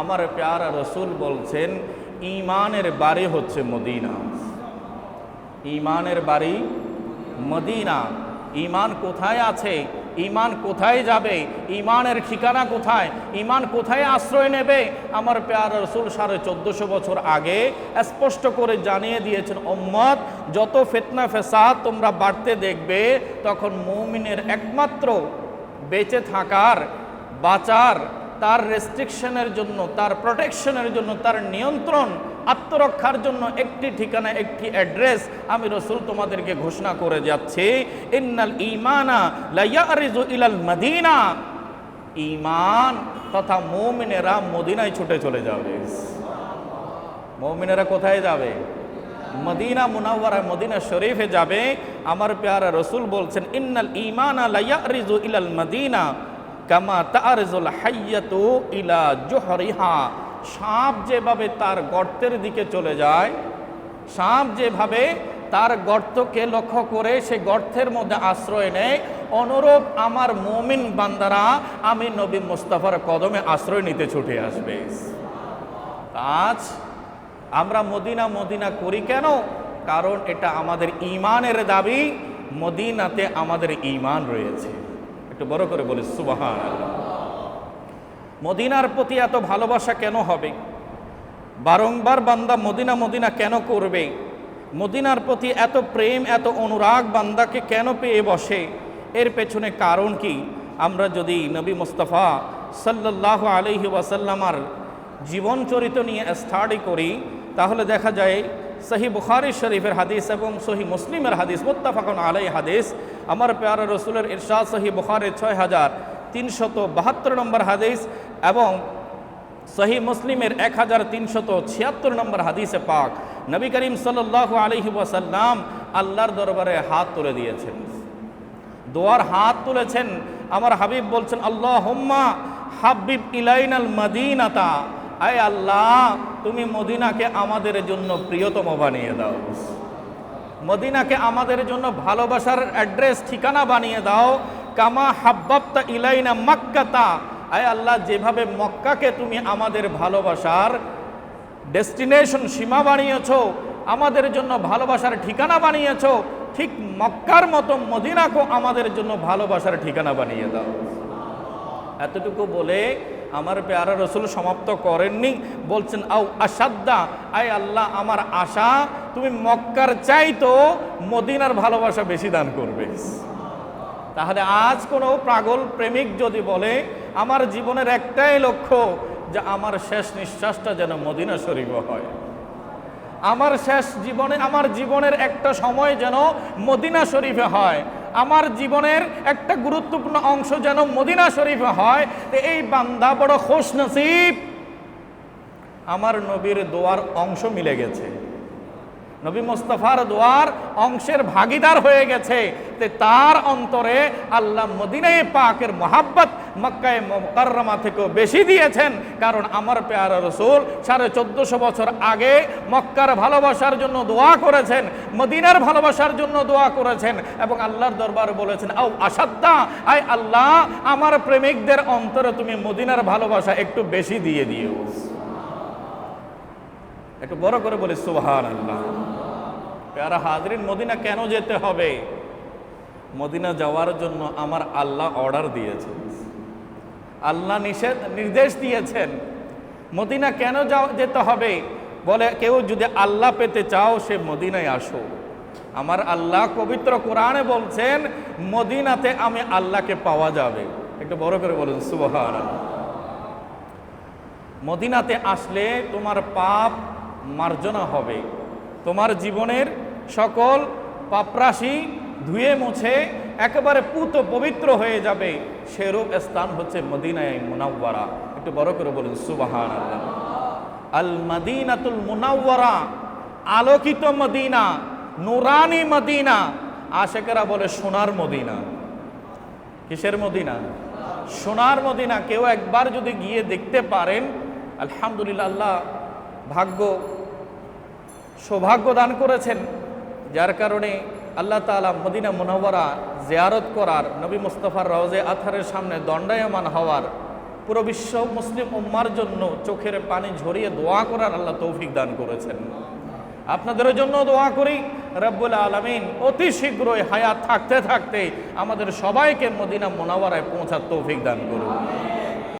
আমার প্যারা রসুল বলছেন, ইমানের বাড়ি হচ্ছে মদিনা। ইমানের বাড়ি মদিনা। ইমান কোথায় আছে? ইমান কোথায় যাবে? ইমানের ঠিকানা কোথায়? ইমান কোথায় আশ্রয় নেবে? আমার পেয়ার রসুল সাড়ে চোদ্দোশো বছর আগে স্পষ্ট করে জানিয়ে দিয়েছেন ওম্মত যত ফেতনা ফেসাদ তোমরা বাড়তে দেখবে, তখন মৌমিনের একমাত্র বেঁচে থাকার, বাঁচার তার রেস্ট্রিকশনের জন্য, তার প্রোটেকশনের জন্য, তার নিয়ন্ত্রণ, আত্মরক্ষার জন্য একটি ঠিকানা, একটি অ্যাড্রেস আমি রসুল তোমাদেরকে ঘোষণা করে যাচ্ছি। ইন্নাল ইমানা লাইয়ারিজু ইলাল মদিনা। ইমান তথা মৌমিনেরা মদিনায় ছুটে চলে যাবে। মৌমিনেরা কোথায় যাবে? মদিনা মুনাওয়ারা মদিনা শরীফে যাবে। আমার পেয়ারা রসুল বলছেন, ইন্নাল ইমানা লাইয়ারিজু ইলাল মদিনা। কামা তারজুল হাইয়াতু ইলা জোহরিহা। সাপ যেভাবে তার গর্তের দিকে চলে যায়, সাপ যেভাবে তার গর্তকে লক্ষ্য করে সে গর্তের মধ্যে আশ্রয় নেয়, অনুরূপ আমার মমিন বান্দারা আমি নবী মুস্তাফার কদমে আশ্রয় নিতে ছুটে আসবে। আজ আমরা মদিনা মদিনা করি কেন? কারণ এটা আমাদের ইমানের দাবি, মদিনাতে আমাদের ইমান রয়েছে। একটু বড় করে বলি সুবাহান মদিনার প্রতি এত ভালোবাসা কেন হবে? বারংবার বান্দা মদিনা মদিনা কেন করবে? মদিনার প্রতি এত প্রেম, এত অনুরাগ বান্দাকে কেন পেয়ে বসে? এর পেছনে কারণ কি? আমরা যদি নবী মুস্তফা সাল্লাহ আলহি ওয়াসাল্লামার জীবন চরিত্র নিয়ে স্টাডি করি, তাহলে দেখা যায় সহি বুখারি শরীফের হাদিস এবং সহি মুসলিমের হাদিস, মোত্তাফাকুন আলাই হাদিস। আমার পেয়ারা রসুলের ইরশাদ সহি বুখারের ছয় হাজার তিনশত বাহাত্তর নম্বর হাদিস এবং সহি মুসলিমের এক হাজার তিনশত ছিয়াত্তর নম্বর হাদিসে পাক। নবী করিম সাল্লাহ আলহি ওয়াসাল্লাম আল্লাহর দরবারে হাত তুলে দিয়েছেন। দোয়ার হাত তুলেছেন। আমার হাবিব বলছেন আল্লাহ হাবিব ইলাইনাল মদিনাতা। আয় আল্লাহ, তুমি মদিনাকে আমাদের জন্য প্রিয়তম বানিয়ে দাও। মদিনাকে আমাদের জন্য ভালোবাসার অ্যাড্রেস, ঠিকানা বানিয়ে দাও। কামা হাব্বাবতা ইলাইনা মক্কাতা। আয় আল্লাহ, যেভাবে মক্কাকে তুমি আমাদের ভালোবাসার ডেস্টিনেশন সীমা বানিয়েছ, আমাদের জন্য ভালোবাসার ঠিকানা বানিয়েছ, ঠিক মক্কার মতো মদিনাকেও আমাদের জন্য ভালোবাসার ঠিকানা বানিয়ে দাও। এতটুকু বলে আমার পেয়ারা রসুল সমাপ্ত করেননি। বলছেন, আও আসাদ্দা আয় আল্লাহ, আমার আশা তুমি মক্কার চাইতো মদিনার ভালোবাসা বেশি দান করবে। তাহলে আজ কোনো পাগল প্রেমিক যদি বলে, আমার জীবনের একটাই লক্ষ্য যে আমার শেষ নিঃশ্বাসটা যেন মদিনা শরীফ হয়। আমার শেষ জীবনে, আমার জীবনের একটা সময় যেন মদিনা শরীফে হয়। আমার জীবনের একটা গুরুত্বপূর্ণ অংশ যেন মদিনা শরীফে হয়, তো এই বান্দা বড় খোশ নসিব আমার নবীর দোয়ার অংশ মিলে গেছে। নবী মোস্তফার দোয়ার অংশের ভাগিদার হয়ে গেছে। তার অন্তরে আল্লাহ মদিনায় পাকের মোহাব্বত মক্কায় মোকাররমা থেকেও বেশি দিয়েছেন। কারণ আমার পেয়ারা রসুল সাড়ে চোদ্দশো বছর আগে মক্কার ভালোবাসার জন্য দোয়া করেছেন, মদিনার ভালোবাসার জন্য দোয়া করেছেন এবং আল্লাহর দরবার বলেছেন, আও আসাদ্দা, আয় আল্লাহ, আমার প্রেমিকদের অন্তরে তুমি মদিনার ভালোবাসা একটু বেশি দিয়ে দিও। একটু বড় করে বলি সুবহান আল্লাহ পেয়ারা হাজরিন, মদিনা কেন যেতে হবে? মদিনা যাওয়ার জন্য আমার আল্লাহ অর্ডার দিয়েছেন। আল্লাহ নিষেধ, নির্দেশ দিয়েছেন। মদিনা কেন যেতে হবে? বলে কেউ যদি আল্লাহ পেতে চাও, সে মদিনায় আসো। আমার আল্লাহ পবিত্র কোরআনে বলছেন, মদিনাতে আমি আল্লাহকে পাওয়া যাবে। একটু বড় করে বলুন সুবহান মদিনাতে আসলে তোমার পাপ মার্জনা হবে। তোমার জীবনের সকল পাপরাশি ধুয়ে মুছে একেবারে পুত পবিত্র হয়ে যাবে। সেরূপ স্থান হচ্ছে মদিনায় মুনাওয়ারা। একটু বড় করে বলুন সুবাহান আল মদিনাতুল মুনাওয়ারা, আলোকিত মদিনা, নুরানি মদিনা, আশেকেরা বলে সোনার মদিনা। কিসের মদিনা? সোনার মদিনা। কেউ একবার যদি গিয়ে দেখতে পারেন, আলহামদুলিল্লাহ ভাগ্য, সৌভাগ্য দান করেছেন। যার কারণে আল্লাহ তালা মদিনা মুনওয়ারা জিয়ারত করার নবী মুস্তফার রওজে আথারের সামনে দণ্ডায়মান হওয়ার পুরো বিশ্ব মুসলিম উম্মার জন্য চোখের পানি ঝরিয়ে দোয়া করার আল্লাহ তৌফিক দান করেছেন। আপনাদের জন্য দোয়া করি, রব্বুল আলমিন অতি শীঘ্রই হায়াত থাকতে থাকতে আমাদের সবাইকে মদিনা মোনাওয়ারায় পৌঁছার তৌফিক দান করুন।